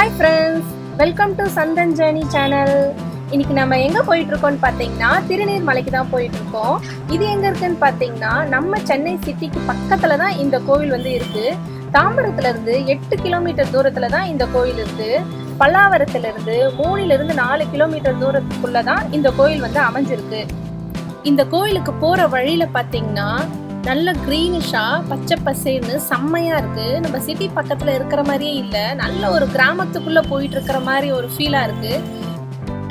Hi friends welcome to Chandan journey channel இன்னைக்கு நம்ம எங்கே போயிட்டு இருக்கோம்னு பார்த்தீங்கன்னா திருநீர் மலைக்கு தான் போயிட்டு இருக்கோம் இது எங்கே இருக்குன்னு பார்த்தீங்கன்னா நம்ம சென்னை சிட்டிக்கு பக்கத்தில் தான் இந்த கோவில் வந்து இருக்கு. தாம்பரத்துல இருந்து எட்டு கிலோமீட்டர் தூரத்தில் தான் இந்த கோவில் இருக்கு. பல்லாவரத்துல இருந்து மூணுல இருந்து நாலு கிலோமீட்டர் தூரத்துக்குள்ள தான் இந்த கோயில் வந்து அமைஞ்சிருக்கு. இந்த கோயிலுக்கு போற வழியில பாத்தீங்கன்னா நல்ல க்ரீனிஷாக பச்சை பசேன்னு செம்மையா இருக்கு. நம்ம சிட்டி பக்கத்துல இருக்கிற மாதிரியே இல்ல. நல்ல ஒரு கிராமத்துக்குள்ள போயிட்டு இருக்கிற மாதிரி ஒரு ஃபீலா இருக்கு.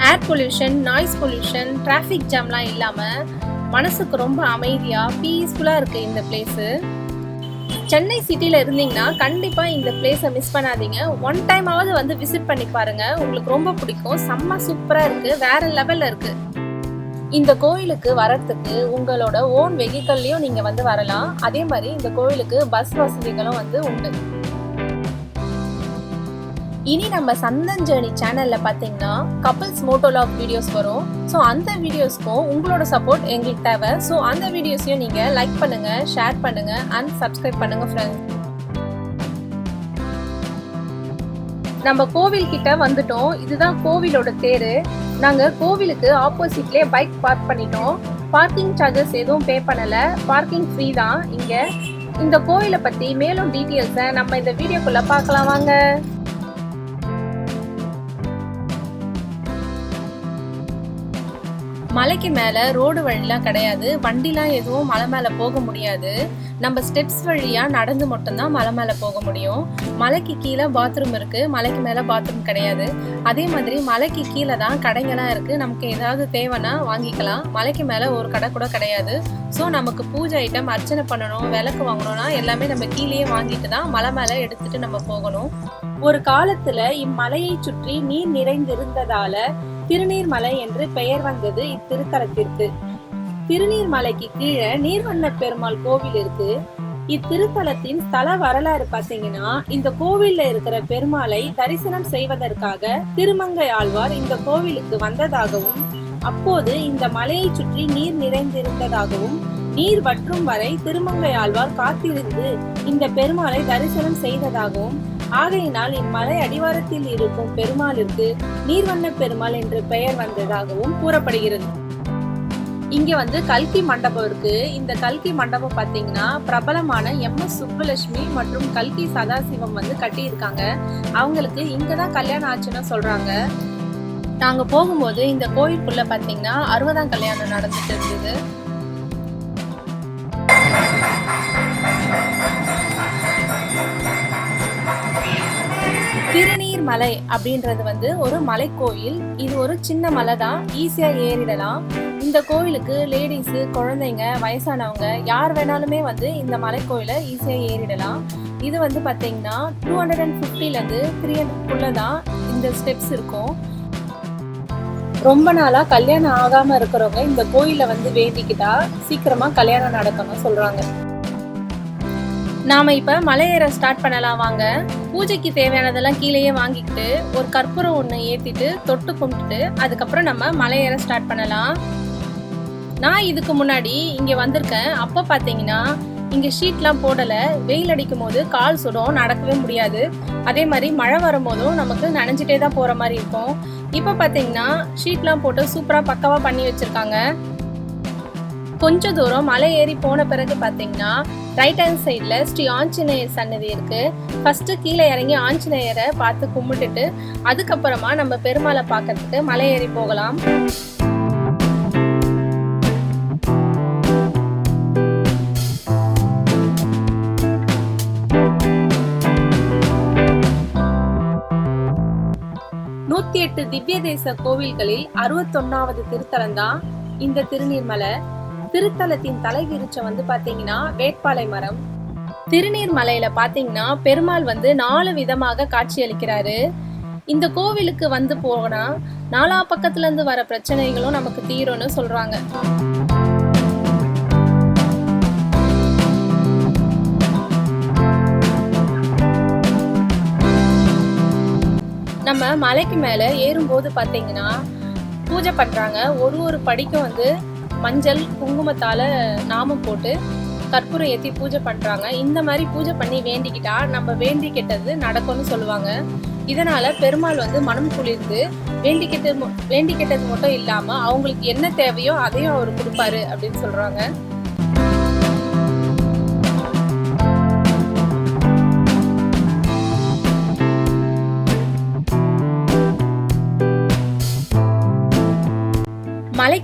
Air pollution noise pollution traffic ஜாம்லாம் இல்லாம மனசுக்கு ரொம்ப அமைதியா பீஸ்ஃபுல்லா இருக்கு இந்த பிளேஸு சென்னை சிட்டியில் இருந்தீங்கன்னா கண்டிப்பாக இந்த பிளேஸை மிஸ் பண்ணாதீங்க. ஒன் டைமாவது வந்து விசிட் பண்ணி பாருங்கள் உங்களுக்கு ரொம்ப பிடிக்கும். செம்ம சூப்பராக இருக்குது வேறு லெவலில் இருக்குது இந்த கோயிலுக்கு வரத்துக்கு உங்களோட ஓன் வெஹிக்கல்லையும் நீங்க வந்து வரலாம். அதே மாதிரி இந்த கோயிலுக்கு பஸ் வசதிகளும் வந்து உண்டு. இனி நம்ம சந்தன் ஜேர்னி சேனல்ல பாத்தீங்கன்னா கப்பல்ஸ் மோட்டோலாக் வீடியோஸ் வரும். ஸோ அந்த வீடியோஸ்க்கும் உங்களோட சப்போர்ட் எங்களுக்கு தேவை. ஸோ அந்த வீடியோஸையும் நீங்க லைக் பண்ணுங்க ஷேர் பண்ணுங்க அண்ட் சப்ஸ்கிரைப் பண்ணுங்க ஃப்ரெண்ட்ஸ் நம்ம கோவில் கிட்ட வந்துட்டோம். இதுதான் கோவிலோட தேரு. நாங்கள் கோவிலுக்கு ஆப்போசிட்லயே பைக் பார்க் பண்ணிட்டோம். பார்க்கிங் சார்ஜஸ் எதுவும் பே பண்ணலை. பார்க்கிங் ஃப்ரீ தான் இங்கே. இந்த கோவிலை பற்றி மேலும் டீட்டெயில்ஸை நம்ம இந்த வீடியோக்குள்ளே பார்க்கலாம் வாங்க. மலைக்கு மேலே ரோடு வழிலாம் கிடையாது. வண்டிலாம் எதுவும் மலை மேலே போக முடியாது. நம்ம ஸ்டெப்ஸ் வழியாக நடந்து மட்டும்தான் மலை மேலே போக முடியும். மலைக்கு கீழே பாத்ரூம் இருக்குது மலைக்கு மேலே பாத்ரூம் கிடையாது. அதே மாதிரி மலைக்கு கீழே தான் கடைங்கெல்லாம் இருக்குது நமக்கு ஏதாவது தேவைன்னா வாங்கிக்கலாம். மலைக்கு மேலே ஒரு கடை கூட கிடையாது. ஸோ நமக்கு பூஜை ஐட்டம் அர்ச்சனை பண்ணணும் விளக்கு வாங்கணும்னா எல்லாமே நம்ம கீழேயே வாங்கிட்டு தான் மலை மேலே எடுத்துட்டு நம்ம போகணும். ஒரு காலத்தில் இம்மலையை சுற்றி நீர் நிறைந்திருந்ததால திருநீர்மலை என்று பெயர் வந்தது இத்திருத்தலத்திற்கு. திருநீர்மலைக்கு கீழே நீர்வண்ண பெருமாள் கோவில் இருக்கு. இத்திருத்தலத்தின் ஸ்தல வரலாறு பாத்தீங்கன்னா இந்த கோவில்ல இருக்கிற பெருமாளை தரிசனம் செய்வதற்காக திருமங்கை ஆழ்வார் இந்த கோவிலுக்கு வந்ததாகவும் அப்போது இந்த மலையை சுற்றி நீர் நிறைந்திருந்ததாகவும் நீர் வற்றும் வரை திருமங்கை ஆழ்வார் காத்திருந்து இந்த பெருமாளை தரிசனம் செய்ததாகவும் ஆகையினால் இம்மலை அடிவாரத்தில் இருக்கும் பெருமாளிற்கு நீர்வண்ண பெருமாள் என்று பெயர் வந்ததாகவும் கூறப்படுகிறது. இங்க வந்து கல்கி மண்டபம் இருக்கு. இந்த கல்கி மண்டபம் பாத்தீங்கன்னா பிரபலமான எம் எஸ் சுப்புலட்சுமி மற்றும் கல்கி சதாசிவம் வந்து கட்டியிருக்காங்க. அவங்களுக்கு இங்கதான் கல்யாணம் ஆச்சுன்னு சொல்றாங்க. நாங்க போகும்போது இந்த கோயிலுக்குள்ள பாத்தீங்கன்னா அறுபதாம் கல்யாணம் நடந்துட்டு இருந்தது. திருநீர் மலை அப்படின்றது வந்து ஒரு மலைக்கோயில் இது ஒரு சின்ன மலை தான் ஈஸியா ஏறிடலாம். இந்த கோயிலுக்கு லேடிஸ் குழந்தைங்க வயசானவங்க யார் வேணாலுமே வந்து இந்த மலைக்கோயிலை ஈஸியா ஏறிடலாம். இது வந்து பாத்தீங்கன்னா டூ ஹண்ட்ரட் அண்ட் ஃபிஃப்டிலேருந்து த்ரீ ஹண்ட்ரட்குள்ள தான் இந்த ஸ்டெப்ஸ் இருக்கும். ரொம்ப நாளா கல்யாணம் ஆகாம இருக்கிறவங்க இந்த கோயில வந்து வேண்டிக்கிட்டா சீக்கிரமா கல்யாணம் நடக்கணும் சொல்றாங்க. நாம இப்ப மலை ஏற ஸ்டார்ட் பண்ணலாம் வாங்க. பூஜைக்கு தேவையானதெல்லாம் கீழேயே வாங்கிக்கிட்டு ஒரு கற்பூரம் ஒன்று ஏற்றிட்டு தொட்டு கும்பிட்டுட்டு அதுக்கப்புறம் நம்ம மலை ஏற ஸ்டார்ட் பண்ணலாம். நான் இதுக்கு முன்னாடி இங்கே வந்திருக்கேன். அப்போ பார்த்தீங்கன்னா இங்கே ஷீட்லாம் போடலை. வெயில் அடிக்கும் போது கால் சுடும் நடக்கவே முடியாது. அதே மாதிரி மழை வரும்போதும் நமக்கு நனைஞ்சிட்டே தான் போகிற மாதிரி இருக்கும். இப்போ பார்த்தீங்கன்னா ஷீட்லாம் போட்டு சூப்பராக பக்கவாக பண்ணி வச்சுருக்காங்க. கொஞ்ச தூரம் மலை ஏறி போன பிறகு பார்த்தீங்கன்னா ரைட் ஹேண்ட் சைடில் ஸ்ரீ ஆஞ்சநேயர் சன்னதி இருக்கு. ஃபர்ஸ்ட் கீழே இறங்கி ஆஞ்சநேயரை பார்த்து கும்பிட்டுட்டு அதுக்கப்புறமா நம்ம பெருமாளை பார்க்கறதுக்கு மலை ஏறி போகலாம். நூத்தி எட்டு திவ்ய தேச கோவில்களில் அறுபத்தொன்னாவது திருத்தலம் தான் இந்த திருநீர்மலை. திருத்தலத்தின் தலைவிருச்சம் வந்து பாத்தீங்கன்னா வேட்பாளை மரம். திருநீர் மலையில பாத்தீங்கன்னா பெருமாள் வந்து நாலு விதமாக காட்சியளிக்கிறாரு. இந்த கோவிலுக்கு வந்து போனா நாலா பக்கத்துல இருந்து வர பிரச்சனைகளும் நமக்கு தீரும்னு சொல்றாங்க. நம்ம மலைக்கு மேல ஏறும்போது பாத்தீங்கன்னா பூஜை பண்றாங்க. ஒரு ஒரு படிக்கும் வந்து மஞ்சள் குங்குமத்தால நாமம் போட்டு கற்பூரம் ஏற்றி பூஜை பண்ணுறாங்க இந்த மாதிரி பூஜை பண்ணி வேண்டிக்கிட்டா நம்ம வேண்டிக்கிட்டது நடக்கும்னு சொல்லுவாங்க. இதனால பெருமாள் வந்து மனம் குளிர்ந்து வேண்டிக்கிட்டு வேண்டி வேண்டிக்கிட்டது மட்டும் இல்லாமல் அவங்களுக்கு என்ன தேவையோ அதையும் அவர் கொடுப்பாரு அப்படின்னு சொல்கிறாங்க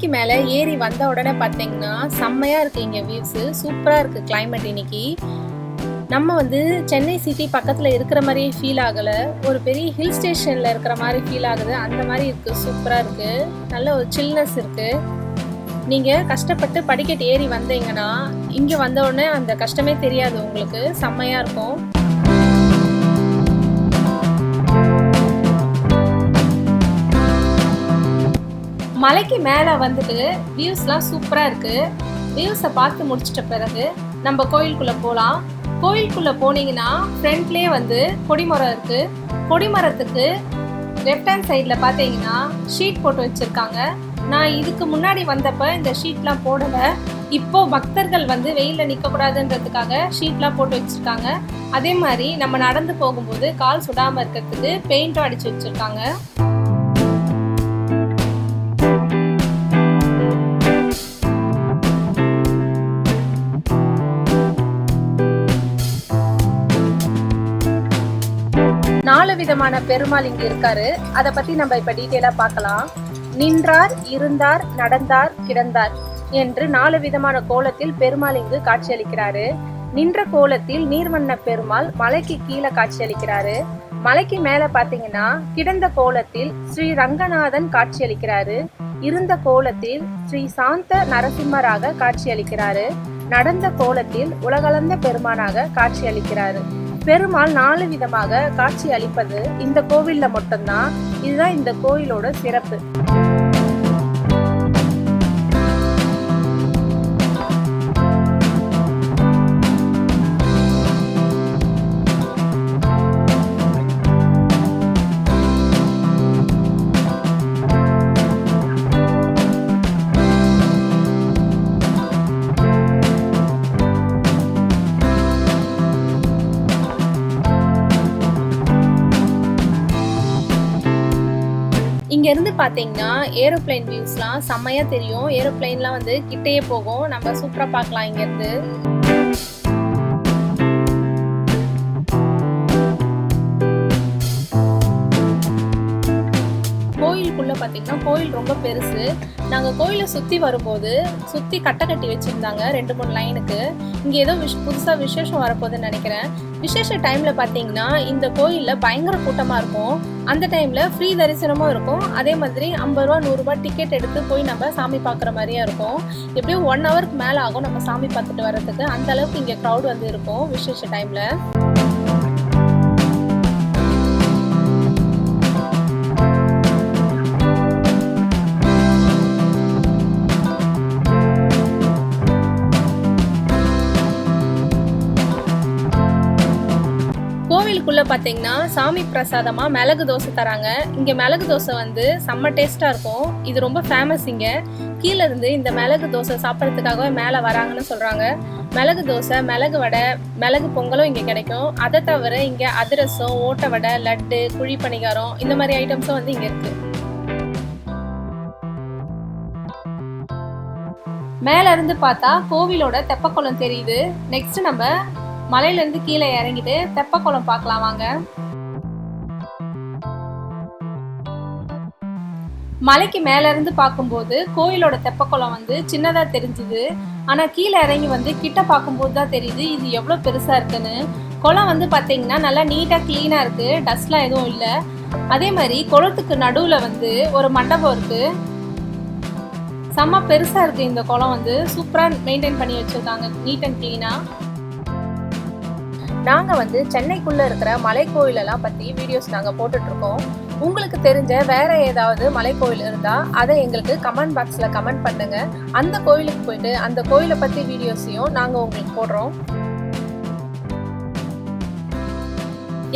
மலைக்கு மேலே ஏறி வந்த உடனே பார்த்தீங்கன்னா செம்மையாக இருக்குது இங்கே வியூஸு சூப்பராக இருக்குது கிளைமேட் இன்னைக்கு. நம்ம வந்து சென்னை சிட்டி பக்கத்தில் இருக்கிற மாதிரியே ஃபீல் ஆகலை. ஒரு பெரிய ஹில் ஸ்டேஷனில் இருக்கிற மாதிரி ஃபீல் ஆகுது. அந்த மாதிரி இருக்குது சூப்பராக இருக்குது நல்ல ஒரு சில்னஸ் இருக்குது நீங்கள் கஷ்டப்பட்டு படிக்கட்டு ஏறி வந்தீங்கன்னா இங்கே வந்த உடனே அந்த கஷ்டமே தெரியாது உங்களுக்கு. செம்மையாக இருக்கும். மலைக்கு மேலே வந்துட்டு வியூஸ்லாம் சூப்பராக இருக்குது வியூஸை பார்த்து முடிச்சிட்ட பிறகு நம்ம கோயிலுக்குள்ளே போகலாம் கோயிலுக்குள்ளே போனீங்கன்னா ஃப்ரண்ட்லேயே வந்து கொடிமரம் இருக்குது கொடிமரத்துக்கு லெஃப்ட் ஹேண்ட் சைடில் பார்த்தீங்கன்னா ஷீட் போட்டு வச்சுருக்காங்க. நான் இதுக்கு முன்னாடி வந்தப்போ இந்த ஷீட்லாம் போடலை. இப்போ பக்தர்கள் வந்து வெயிலில் நிற்கக்கூடாதுன்றதுக்காக ஷீட்லாம் போட்டு வச்சுருக்காங்க. அதே மாதிரி நம்ம நடந்து போகும்போது கால் சுடாமல் இருக்கிறதுக்கு பெயிண்ட்டும் அடித்து வச்சுருக்காங்க. விதமான பெருமாள் இங்க இருக்காரு. அத பத்தி நம்ம இப்ப டீட்டெயிலா பார்க்கலாம். நின்றார் இருந்தார் நடந்தார் கிடந்தார் என்று நாலு விதமான கோலத்தில் பெருமாள் இங்கு காட்சியளிக்கிறாரு. நின்ற கோலத்தில் நீர்வண்ண பெருமாள் மலைக்கு கீழே காட்சியளிக்கிறாரு. மலைக்கு மேல பாத்தீங்கன்னா கிடந்த கோலத்தில் ஸ்ரீ ரங்கநாதன் காட்சியளிக்கிறாரு. இருந்த கோலத்தில் ஸ்ரீ சாந்த நரசிம்மராக காட்சியளிக்கிறாரு. நடந்த கோலத்தில் உலகளந்த பெருமானாக காட்சியளிக்கிறாரு. பெருமாள் நாலு விதமாக காட்சி அளிப்பது இந்த கோவில்ல மட்டும்தான். இதுதான் இந்த கோயிலோட சிறப்பு. இங்க இருந்து பாத்தீங்கன்னா ஏரோப்ளேன் வியூஸ்லாம் செம்மையா தெரியும். ஏரோப்ளேன்லாம் வந்து கிட்டேயே போகும். நம்ம சூப்பரா பார்க்கலாம் இங்க உள்ளே கோயிலுக்குள்ள கோயில் ரொம்ப பெருசு. நாங்கள் கோயிலை சுற்றி வரும்போது சுற்றி கட்டை கட்டி வச்சிருந்தாங்க ரெண்டு மூணு லைனுக்கு. இங்கே ஏதோ விஷ் புதுசாக விசேஷம் வரப்போகுதுன்னு நினைக்கிறேன். விசேஷ டைமில் பார்த்தீங்கன்னா இந்த கோயிலில் பயங்கர கூட்டமாக இருக்கும். அந்த டைமில் ஃப்ரீ தரிசனமும் இருக்கும். அதே மாதிரி ஐம்பது ரூபா நூறுரூபா டிக்கெட் எடுத்து போய் நம்ம சாமி பார்க்குற மாதிரியே இருக்கும். எப்படியும் ஒன் ஹவருக்கு மேலே ஆகும் நம்ம சாமி பார்த்துட்டு வர்றதுக்கு. அந்த அளவுக்கு இங்கே க்ரௌட் வந்து இருக்கும் விசேஷ டைமில். கோவிலுக்குள்ள பார்த்தீங்கன்னா சாமி பிரசாதமாக மிளகு தோசை தராங்க. இங்கே மிளகு தோசை வந்து செம்ம டேஸ்ட்டாக இருக்கும். இது ரொம்ப ஃபேமஸ் இங்கே. கீழே இருந்து இந்த மிளகு தோசை சாப்பிட்றதுக்காக மேலே வராங்கன்னு சொல்கிறாங்க மிளகு தோசை மிளகு வடை மிளகு பொங்கலும் இங்கே கிடைக்கும். அதை தவிர இங்கே அதிரசம் ஓட்ட வடை லட்டு குழி பணிகாரம் இந்த மாதிரி ஐட்டம்ஸும் வந்து இங்கே இருக்குது மேல இருந்து பார்த்தா கோவிலோட தெப்பக்குளம் தெரியுது. நெக்ஸ்ட் நம்ம மலையில இருந்து கீழே இறங்கிட்டு தெப்பக்குளம் பார்க்கலாம் வாங்க. மலைக்கு மேல இருந்து பார்க்கும்போது கோயிலோட தெப்பக்குளம் வந்து சின்னதா தெரிஞ்சுது. ஆனா கீழே இறங்கி வந்து கிட்ட பார்க்கும்போது தான் தெரியுது இது எவ்வளவு பெருசா இருக்குன்னு. குளம் வந்து பாத்தீங்கன்னா நல்லா நீட்டா கிளீனா இருக்கு. டஸ்ட்லாம் எதுவும் இல்லை. அதே மாதிரி குளத்துக்கு நடுவுல வந்து ஒரு மண்டபம் இருக்கு. செம்ம பெருசா இருக்கு இந்த குளம் வந்து. சூப்பரா மெயின்டைன் பண்ணி வச்சிருக்காங்க நீட் அண்ட் கிளீனா நாங்கள் வந்து சென்னைக்குள்ளே இருக்கிற மலைக்கோயிலெல்லாம் பற்றி வீடியோஸ் நாங்கள் போட்டுட்ருக்கோம். உங்களுக்கு தெரிஞ்ச வேற ஏதாவது மலைக்கோயில் இருந்தால் அதை எங்களுக்கு கமெண்ட் பாக்ஸில் கமெண்ட் பண்ணுங்க. அந்த கோயிலுக்கு போயிட்டு அந்த கோயிலை பற்றி வீடியோஸையும் நாங்கள் உங்களுக்கு போடுறோம்.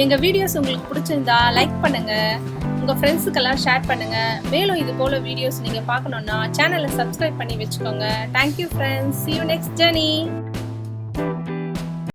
எங்கள் வீடியோஸ் உங்களுக்கு பிடிச்சிருந்தா லைக் பண்ணுங்க. உங்கள் ஃப்ரெண்ட்ஸுக்கெல்லாம் ஷேர் பண்ணுங்க. மேலும் இது போல வீடியோஸ் நீங்கள் பார்க்கணுன்னா சேனலை சப்ஸ்கிரைப் பண்ணி வச்சுக்கோங்க. Thank you friends you next journey